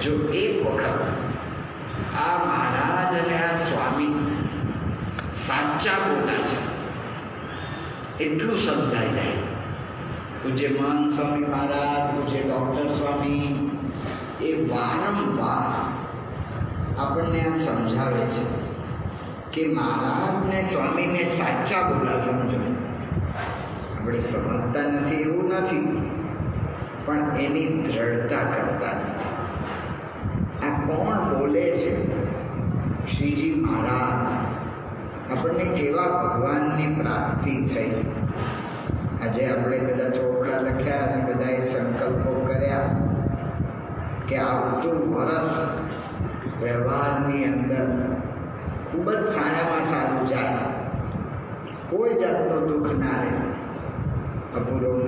જો એક વખત આ મહારાજ અને આ સ્વામી સાચા મોટા છે, એટલું સમજાઈ જાય. પૂજ્ય મહાન સ્વામી મહારાજ, પૂજ્ય ડૉક્ટર સ્વામી, એ વારંવાર આપણને આ સમજાવે છે કે મહારાજને, સ્વામીને સાચા બોલા સમજો. આપણે સમજતા નથી, એવું નથી. પણ એની દ્રઢતા કરતા નથી આ કોણ બોલે છે શ્રીજી મહારાજ આપણને કેવા ભગવાનની પ્રાપ્તિ થઈ આજે આપણે બધા ચોપડા લખ્યા અને બધાએ સંકલ્પો કર્યા કે આવતું વરસ વ્યવહારની અંદર ખૂબ જ સારામાં સારું જાય કોઈ જાતનું દુઃખ ના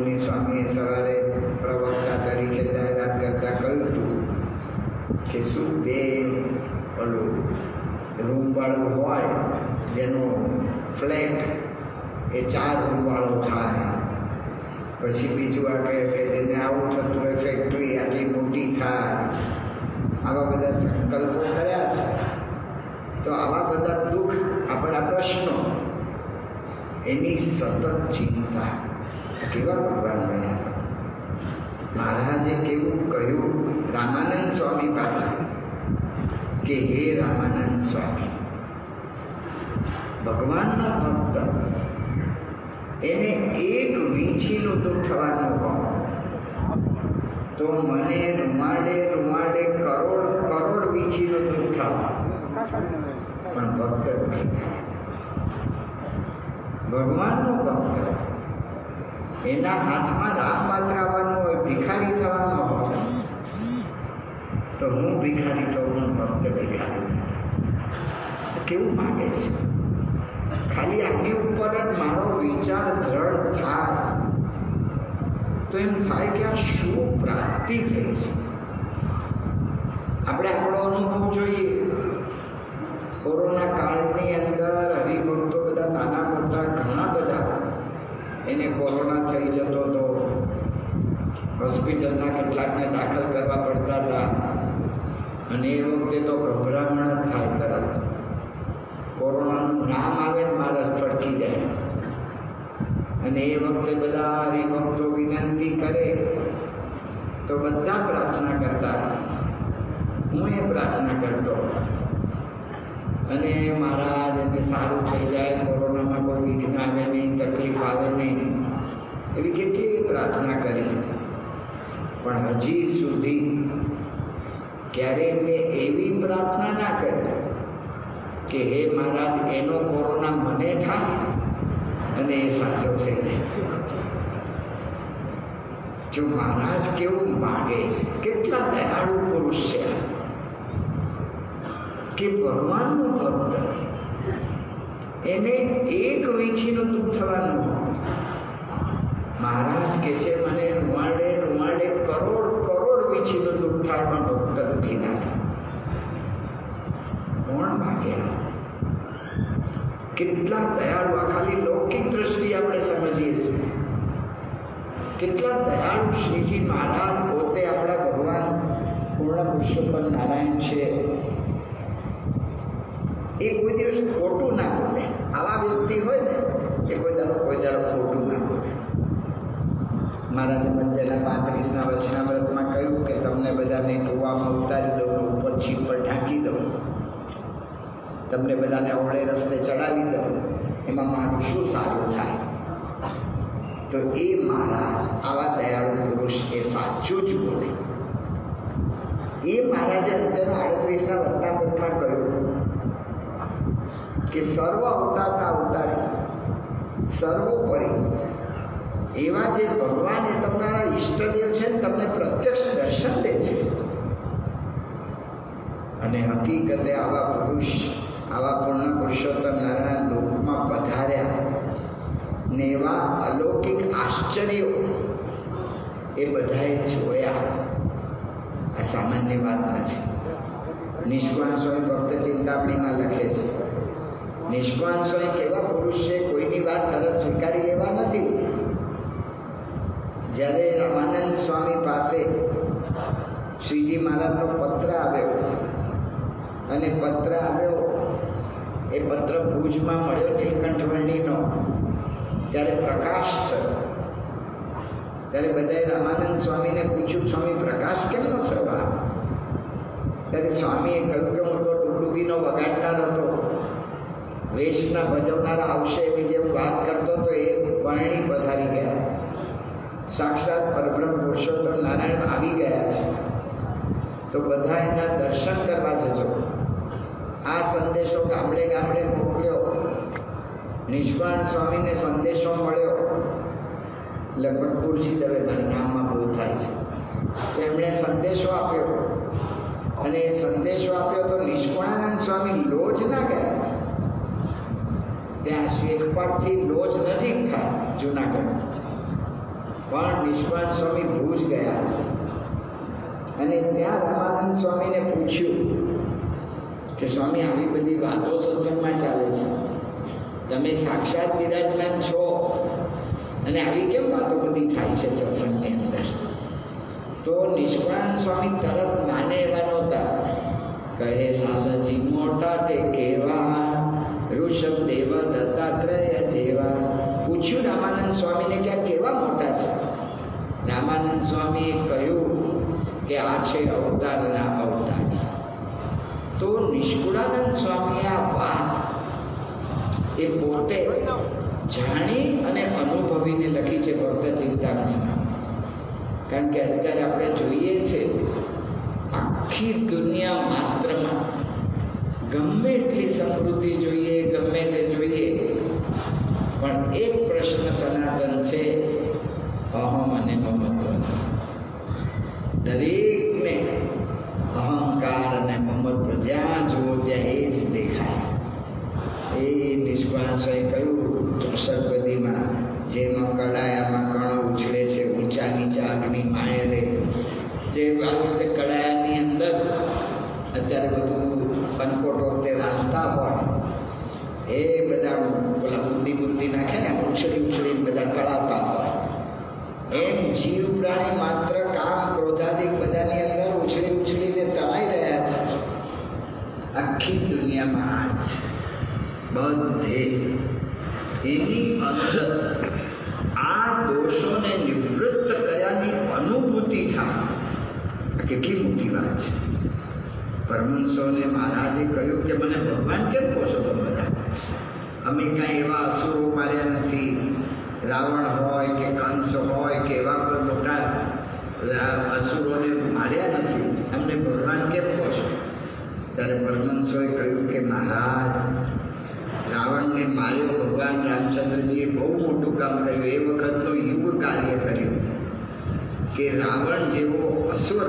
રહે સ્વામીએ સવારે પ્રવક્તા તરીકે જાહેરાત કરતા કહ્યું હતું કે શું બે ઓલું રૂમવાળું હોય જેનો ફ્લેટ એ ચાર રૂમવાળો થાય. પછી બીજું આ કહે કે જેને આવું થતું હોય ફેક્ટરી આટલી મોટી થાય. આવા બધા સંકલ્પો કર્યા છે. તો આવા બધા દુઃખ આપણા પ્રશ્નો એની સતત ચિંતા. કેવા ભગવાન બન્યા મહારાજે કેવું કહ્યું? રામાનંદ સ્વામી પાસે. કે હે રામાનંદ સ્વામી, ભગવાનનો ભક્ત, એને એક વીંછીનું દુઃખ થવાનું હોય તો મને રૂમાડે રૂમાડે કરોડ કરોડ વીંછીનું દુઃખ થવા પણ ભક્ત દુઃખી થાય. ભગવાનનો ભક્ત એના હાથમાં રામ પાત્રાવાનું હોય, ભિખારી થવાનો હોય, તો હું ભિખારી થઉં ભક્ત ભિખારી કેવું માગે છે? ખાલી આની ઉપર જ મારો વિચાર દ્રઢ થાય. તો એમ થાય કે આ શું પ્રાપ્તિ થઈ છે? આપણે આપણો અનુભવ જોઈએ. કોરોના કાળની અંદર હરિભક્તો એને કોરોના થઈ જતો હતો હોસ્પિટલના કેટલાકને દાખલ કરવા પડતા હતા. અને એ વખતે તો ગભરામણ જ થાય તરત કોરોનાનું નામ આવે ને મારા ફટકી જાય. અને એ વખતે બધા હરિભક્તો વિનંતી કરે તો બધા પ્રાર્થના કરતા હું એ પ્રાર્થના કરતો અને મહારાજ એને સારું થઈ જાય કોરોનામાં કોઈ વિઘ્ન આવે નહીં તકલીફ આવે નહીં એવી કેટલી પ્રાર્થના કરી પણ હજી સુધી ક્યારેય મેં એવી પ્રાર્થના ના કરી કે હે મહારાજ, એનો કોરોના મને થાય અને એ સાચો થઈ જાય. જો મહારાજ કેવું માગે છે, કેટલા દયાળુ પુરુષ છે કે ભગવાનનું ભક્ત એને એક વીંછીનું દુઃખ થવાનું મહારાજ કે છે, મને રૂમાડે રૂમાડે કરોડ કરોડ વીંછીનું દુઃખ થાય પણ ભક્ત દુઃખી ના થાય. કોણ ભાગ્યા કેટલા દયાળુ? આ ખાલી લૌકિક દ્રષ્ટિ આપણે સમજીએ છીએ. કેટલા દયાળુ શ્રીજી મહારાજ પોતે આપણા ભગવાન પૂર્ણ પુરુષોત્તમ નારાયણ છે એ કોઈ દિવસ ખોટું ના બોલે આવા વ્યક્તિ હોય ને એ કોઈ દાડો કોઈ દાડો ખોટું ના બોલે મહારાજે મધ્યના પાંત્રીસના વર્ષના વ્રતમાં કહ્યું કે તમને બધાને કૂવામાં ઉતારી દઉં ઉપર છીપ પર ઢાંકી દઉં તમને બધાને અવળે રસ્તે ચડાવી દઉં, એમાં મારું શું સારું થાય? તો એ મહારાજ, આવા દયાળુ પુરુષ એ સાચું જ બોલે. એ મહારાજે અત્યારે આડત્રીસના વત્તામૃતમાં કહ્યું કે સર્વ અવતારના અવતારી સર્વોપરી એવા જે ભગવાન એ તમારા ઈષ્ટદેવ છે ને તમને પ્રત્યક્ષ દર્શન દે છે. અને હકીકતે આવા પુરુષ આવા પૂર્ણ પુરુષોત્તમ નારાયણ લોકમાં પધાર્યા. ને એવા અલૌકિક આશ્ચર્યો એ બધાએ જોયા. આ સામાન્ય વાત નથી. નિષ્કાન સ્વામી ભક્ત ચિંતામણીમાં લખે છે. નિષ્કાન સ્વામી કેવા પુરુષ છે કોઈની વાત તરત સ્વીકારી લેવા નથી. જ્યારે રામાનંદ સ્વામી પાસે શ્રીજી મહારાજનો પત્ર આવ્યો, અને પત્ર આવ્યો એ પત્ર ભુજમાં મળ્યો નીલકંઠ વર્ણીનો ત્યારે પ્રકાશ થયો. ત્યારે બધાએ રામાનંદ સ્વામીને પૂછ્યું, સ્વામી, પ્રકાશ કેમ નો થયો ત્યારે સ્વામીએ કહ્યું કે હું તો ડુબડુબીનો વગાડનાર હતો. વેશના ભજવનારા આવશે એવી જેમ વાત કરતો તો એ વર્ણી પધારી ગયા. સાક્ષાત પરબ્રહ્મ પુરુષોત્તમ નારાયણ આવી ગયા છે. તો બધા એના દર્શન કરવા જજો. આ સંદેશો ગામડે ગામડે મોકલ્યો નિષ્ણાંત સ્વામીને સંદેશો મળ્યો. લગભગ તુલસી દવે મારા નામમાં ભૂલ થાય છે. તો એમણે સંદેશો આપ્યો. અને એ સંદેશો આપ્યો તો નિષ્કુણાનંદ સ્વામી લોજ ના ગયા. ત્યાં શેખપટથી લોજ નજીક થાય, જુનાગઢ. પણ નિષ્કાન સ્વામી ભુજ ગયા. અને ત્યાં રામાનંદ સ્વામીને પૂછ્યું કે સ્વામી, આવી બધી વાતો સત્સંગમાં ચાલે છે. તમે સાક્ષાત બિરાજમાન છો. અને આવી કેમ વાતો બધી થાય છે સત્સંગની અંદર? તો નિષ્કાન સ્વામી તરત માને એવા નહોતા. કહે, લાલજી મોટા તે કેવા? ઋષભ દેવ દત્તાત્રેય જેવા? પૂછ્યું રામાનંદ સ્વામીને કે, આ કેવા મોટા છે? રામાનંદ સ્વામીએ કહ્યું કે, આ છે અવતારના અવતારી. તો નિષ્કુળાનંદ સ્વામી આ વાત એ પોતે જાણી અને અનુભવીને લખી છે ભક્ત ચિંતામણીમાં કારણ કે અત્યારે આપણે જોઈએ છે, આખી દુનિયા માત્રમાં ગમે એટલી સમૃદ્ધિ જોઈએ, ગમે તે જોઈએ, પણ એક પ્રશ્ન સનાતન છે, અહમ અને મમત્વ દરેકને અહંકાર અને મમત્વ જ્યાં જુઓ ત્યાં એ જ દેખાય એ નિષ્કાંશે કહ્યું ચોસઠપદીમાં જેમાં કડાયામાં કણો ઉછળે છે ઊંચા નીચા અગ્નિ માયરે. જે રીતે કડાયાની અંદર અત્યારે બધું પનકોટો તે રાંધતા હોય, એ બધા પેલા બુંદી બુંદી નાખે ને, ઉછળી ઉછળી બધા કળાતા હોય. એમ જીવ પ્રાણી માત્ર કામ ક્રોધાદિક બધાની અંદર ઉછળી ઉછળીને તળાઈ રહ્યા છે. આખી દુનિયામાં આ છે બધે એની અંદર આ દોષોને નિવૃત્ત કર્યાની અનુભૂતિ થાય. કેટલી મોટી વાત છે. પરમહંસોને મહારાજે કહ્યું કે મને ભગવાન કેમ કહો છો તમે બધા? અમે કાંઈ એવા અસુરો માર્યા નથી. રાવણ હોય કે કંસ હોય કે એવા કોઈ મોટા અસુરોને માર્યા નથી અમને ભગવાન કેમ કહો છો ત્યારે પરમહંસોએ કહ્યું કે મહારાજ રાવણને માર્યો ભગવાન રામચંદ્રજીએ બહુ મોટું કામ કર્યું. એ વખતનું યુગ કાર્ય કર્યું કે રાવણ જેવો અસુર,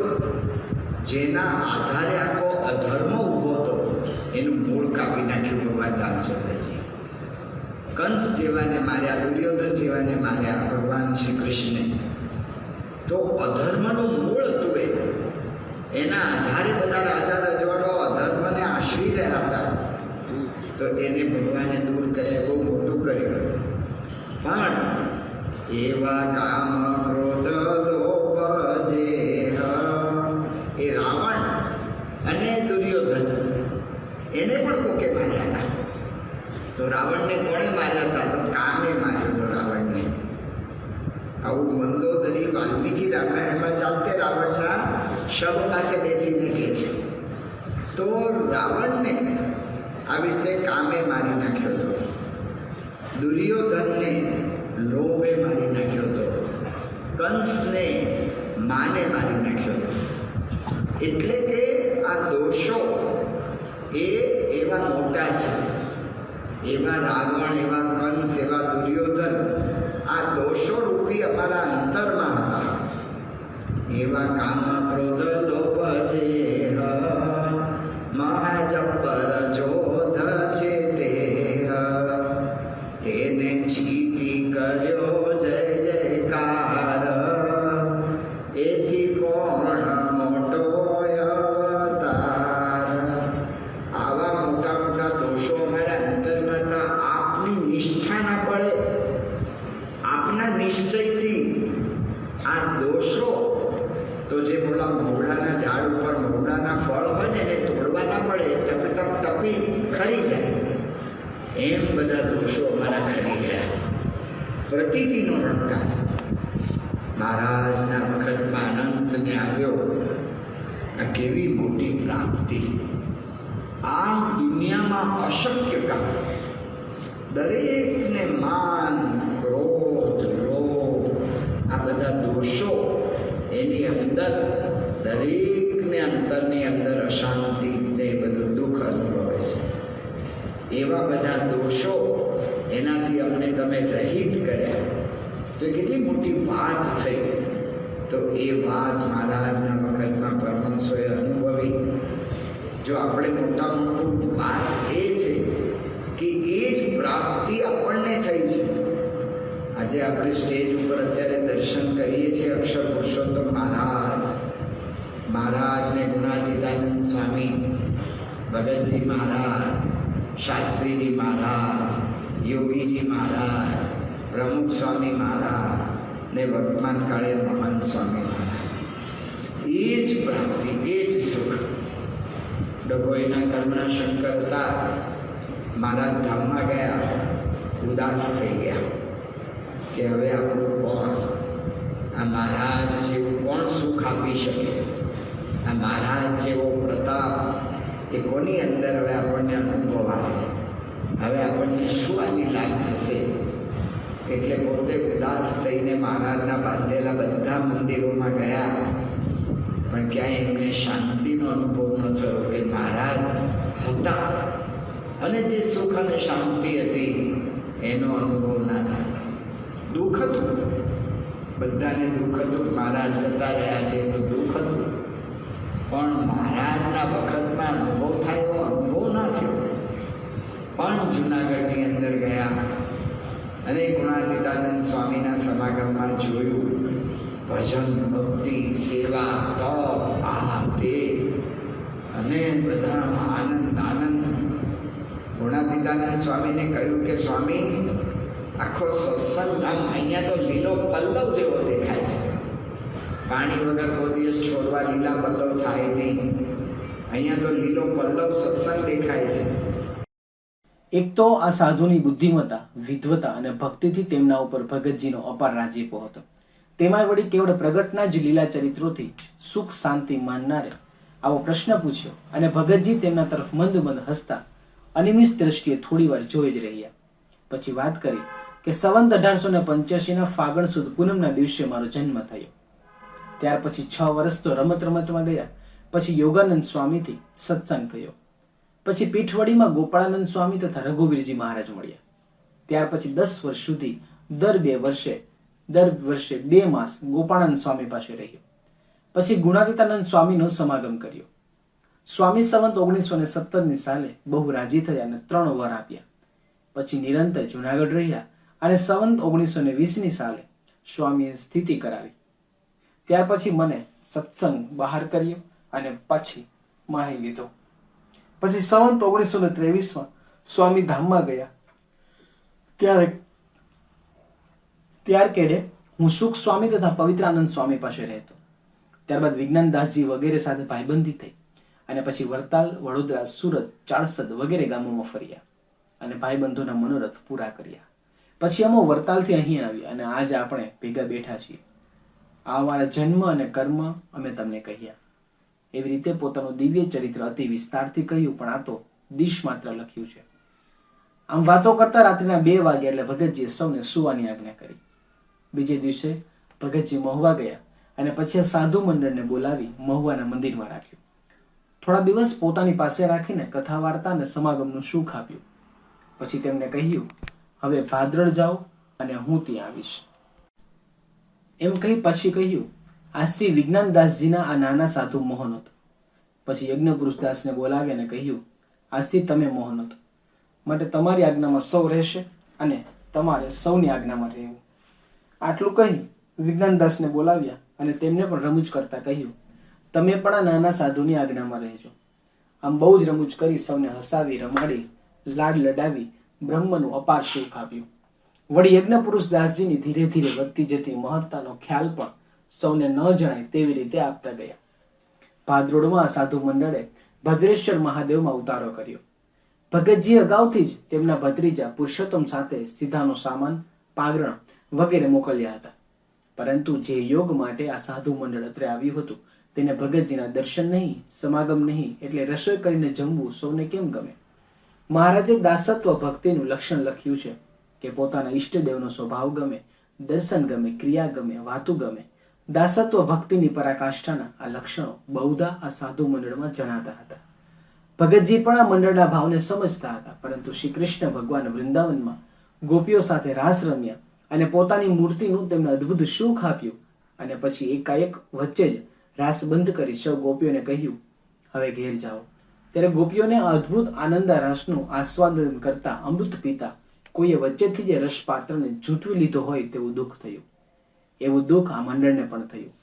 જેના આધારે આખો અધર્મ ઊભો હતો, એનું મૂળ કાપી નાખ્યું ભગવાન રામચંદ્રજી કંસ જેવાને માર્યા, દુર્યોધન જેવાને માર્યા ભગવાન શ્રી કૃષ્ણે તો અધર્મનું મૂળ હતું એ. એના આધારે બધા રાજા રજવાડો અધર્મને આશરી રહ્યા હતા. તો એને ભગવાને દૂર કર્યા બહુ મોટું કર્યું પણ એવા કામ ક્રોધ લોભ જે એ રાવણ અને દુર્યોધન, એને પણ કોકે માર્યા હતા? તો રાવણને કોણે માર્યા હતા? તો કામે માર્યો તો રાવણને. આવું મંદોદરી વાલ્મીકી રામાયણમાં ચાલતે રાવણના શવ પાસે બેસીને કહે છે. તો રાવણને આવી રીતે કામે મારી નાખ્યો હતો. દુર્યોધનને લોભે મારી નાખ્યો હતો કંસને માને મારી નાખ્યો હતો એટલે કે આ દોષો એ એવા મોટા છે. એવા રાવણ, એવા કંસ, એવા દુર્યોધન, આ દોષો રૂપી અમારા અંતરમાં હતા. એવા કામ મહુડાના ઝાડ ઉપર મહુડાના ફળ હોય ને એને તોડવા ના મળે તપ તપ ખરી જાય. એમ બધા દોષો અમારા ખરી ગયા પ્રતિથિનો રટકાર મહારાજના વખતમાં અનંતને આવ્યો. આ કેવી મોટી પ્રાપ્તિ. આ દુનિયામાં અશક્ય કામ. દરેકને માન, ક્રોધ, લોભ, આ બધા દોષો એની અંદર અશાંતિ ને બધું દુઃખ અનુભવે છે. એવા બધા દોષો એનાથી અમને તમે રહિત કર્યા. તો કેટલી મોટી વાત થઈ. તો એ વાત મહારાજના વખતમાં પરમહંસોએ અનુભવી. જો આપણે મોટા મોટું વાત એ છે કે એ જ પ્રાપ્તિ આપણને થઈ છે. આજે આપણે સ્ટેજ ઉપર અત્યારે દર્શન કરીએ છીએ અક્ષર પુરુષોત્તમ મહારાજ ને ગુણાતીતાનંદ સ્વામી ભગતજી મહારાજ, શાસ્ત્રીજી મહારાજ, યોગીજી મહારાજ, પ્રમુખ સ્વામી મહારાજ ને વર્તમાન કાળે મહંત સ્વામી મહારાજ. એ જ પ્રાપ્તિ, એ જ સુખ. ડભોઈના કરુણા શંકર હતા. મહારાજ ધામમાં ગયા, ઉદાસ થઈ ગયા કે હવે આપણું કોણ? આ મહારાજ જેવું કોણ સુખ આપી શકે? મહારાજ જેવો પ્રતાપ, એ કોની અંદર હવે આપણને અનુભવાય? હવે આપણને શું આની લાભ થશે એટલે પોતે ઉદાસ થઈને મહારાજના બાંધેલા બધા મંદિરોમાં ગયા. પણ ક્યાંય એમને શાંતિનો અનુભવ ન થયો કે મહારાજ હતા. અને જે સુખ અને શાંતિ હતી, એનો અનુભવ ના થાય. દુઃખ હતું. બધાને દુઃખ હતું. મહારાજ જતા રહ્યા છે, તો દુઃખ હતું પણ મહારાજના વખતમાં અનુભવ થાય એવો અનુભવ ના થયો પણ જુનાગઢની અંદર ગયા. અને ગુણાતીતાનંદ સ્વામીના સમાગમમાં જોયું, ભજન, ભક્તિ, સેવા, તપ, આ તે. અને બધામાં આનંદ આનંદ. ગુણાતીતાનંદ સ્વામીને કહ્યું કે, સ્વામી, આખો સત્સંગ આમ અહીંયા તો લીલો પલ્લવ જેવો દેખાય છે. પાણી વગર કોઈ દિવસ છોડવા લીલા પલ્લવ થાય નહીં. અહીંયા તો લીલો પલ્લવ સત્સંગ દેખાય છે. એક તો આ સાધુની બુદ્ધિમત્તા વિદ્વતા અને ભક્તિથી તેમના ઉપર ભગતજીનો અપાર રાજીપો હતો. તેમાં વળી કેવળ પ્રગટના જ લીલા ચરિત્રોથી સુખ, શાંતિ માનનારે આવો પ્રશ્ન પૂછ્યો અને ભગતજી તેમના તરફ મંદ મંદ હસતા અનિમિષ દ્રષ્ટિએ થોડી વાર જોઈ જ રહ્યા. પછી વાત કરી કે સંવંત અઢારસો ને પંચ્યાસી ના ફાગણ સુદ પૂનમના દિવસે મારો જન્મ થયો. ત્યાર પછી છ વર્ષ તો રમત રમતમાં ગયા. પછી યોગાનંદ સ્વામીથી સત્સંગ થયો. પછી પીઠવડીમાં ગોપાળાનંદ સ્વામી તથા રઘુવીરજી મહારાજ મળ્યા. ત્યાર પછી દસ વર્ષ સુધી દર બે વર્ષે, દર વર્ષે બે માસ ગોપાળાનંદ સ્વામી પાસે રહ્યો. પછી ગુણાતીતાનંદ સ્વામીનો સમાગમ કર્યો. સ્વામી સંવંત ઓગણીસો ને સત્તરની સાલે બહુ રાજી થયા અને ત્રણ વર આપ્યા. પછી નિરંતર જુનાગઢ રહ્યા અને સંવંત ઓગણીસો ને વીસની સાલે સ્વામીએ સ્થિતિ કરાવી. ત્યાર પછી મને સત્સંગ બહાર કર્યો અને પછી માહી લીધો. પછી સંવંત ઓગણીસો ને ત્રેવીસમાં સ્વામી ધામમાં ગયા. ત્યારે ત્યાર કેડે હું સુખ સ્વામી તથા પવિત્રાનંદ સ્વામી પાસે રહેતો. ત્યારબાદ વિજ્ઞાનદાસજી વગેરે સાથે ભાઈબંધી થઈ અને પછી વડતાલ, વડોદરા, સુરત ચાણસદ વગેરે ગામોમાં ફર્યા અને ભાઈબંધોના મનોરથ પૂરા કર્યા. પછી અમે વડતાલથી અહીં આવ્યા અને આજ આપણે ભેગા બેઠા છીએ. આ અમારા જન્મ અને કર્મ અમે તમને કહ્યા. એવી રીતે પોતાનું દિવ્ય ચરિત્ર અતિ વિસ્તારથી કહ્યું, પણ આ તો દિશ માત્ર લખ્યું છે. આમ વાતો કરતા રાત્રિના બે વાગે એટલે ભગતજીએ સૌને સુવાની આજ્ઞા કરી. બીજે દિવસે ભગતજી મહુવા ગયા અને પછી સાધુ મંડળને બોલાવી મહુવાના મંદિરમાં રાખ્યું. થોડા દિવસ પોતાની પાસે રાખીને કથા વાર્તા અને સમાગમનું સુખ આપ્યું. પછી તેમને કહ્યું, હવે ભાદરડ જાઓ અને હું ત્યાં આવીશ. એમ કહી પછી કહ્યું આજથી વિજ્ઞાનદાસજીના આ નાના સાધુ મોહન હતો. પછી યજ્ઞપુરુષદાસને બોલાવી અને કહ્યું આજથી તમે મોહન હતો. માટે તમારી આજ્ઞામાં સૌ રહેશે અને તમારે સૌની આજ્ઞામાં રહેવું. આટલું કહી વિજ્ઞાનદાસને બોલાવ્યા અને તેમને પણ રમૂજ કરતા કહ્યું, તમે પણ આ નાના સાધુની આજ્ઞામાં રહેજો. આમ બહુ જ રમૂજ કરી સૌને હસાવી, રમાડી, લાડ લડાવી, બ્રહ્મનું અપાર સુખ આપ્યું. વળી યજ્ઞ પુરુષ દાસજીની ધીરે ધીરે વધતી જતી મહત્તાનો ખ્યાલ પણ સૌને ન જણાય તેવી રીતે આપતા ગયા. ભાદરોડમાં સાધુ મંડળે ભદ્રેશ્વર મહાદેવમાં ઉતારો કર્યો. ભગતજી અગાઉથી જ તેમના ભત્રીજા પુરુષોત્તમ સાથે સીધાનો સામાન, પાગરણ વગેરે મોકલ્યા હતા. પરંતુ જે યોગ માટે આ સાધુ મંડળ અત્રે આવ્યું હતું, તેને ભગતજીના દર્શન નહીં, સમાગમ નહીં, એટલે રસોઈ કરીને જમવું સૌને કેમ ગમે? મહારાજે દાસત્વ ભક્તિનું લક્ષણ લખ્યું છે કે પોતાના ઈષ્ટદેવનો સ્વભાવ ગમે, દર્શન ગમે, ક્રિયા ગમે, વાતું ગમે દાસત્વ ભક્તિની પરાકાષ્ઠાના આ લક્ષણો બહુધા આ સાધુ મંડળમાં જણાતા હતા. ભગતજી પણ આ મંડળના ભાવને સમજતા હતા, પરંતુ શ્રી કૃષ્ણ ભગવાન વૃંદાવનમાં ગોપીઓ સાથે રાસ રમ્યા અને પોતાની મૂર્તિનું તેમને અદ્ભુત સુખ આપ્યું અને પછી એકાએક વચ્ચે જ રાસ બંધ કરી સૌ ગોપીઓને કહ્યું, હવે ઘેર જાઓ. ત્યારે ગોપીઓને આ અદ્ભુત આનંદા રસનું આસ્વાદન કરતા અમૃત પીતા કોઈએ વચ્ચેથી જે રસપાત્રને ઝૂંટવી લીધો હોય તેવું દુઃખ થયું. એવું દુઃખ આ મંડળને પણ થયું.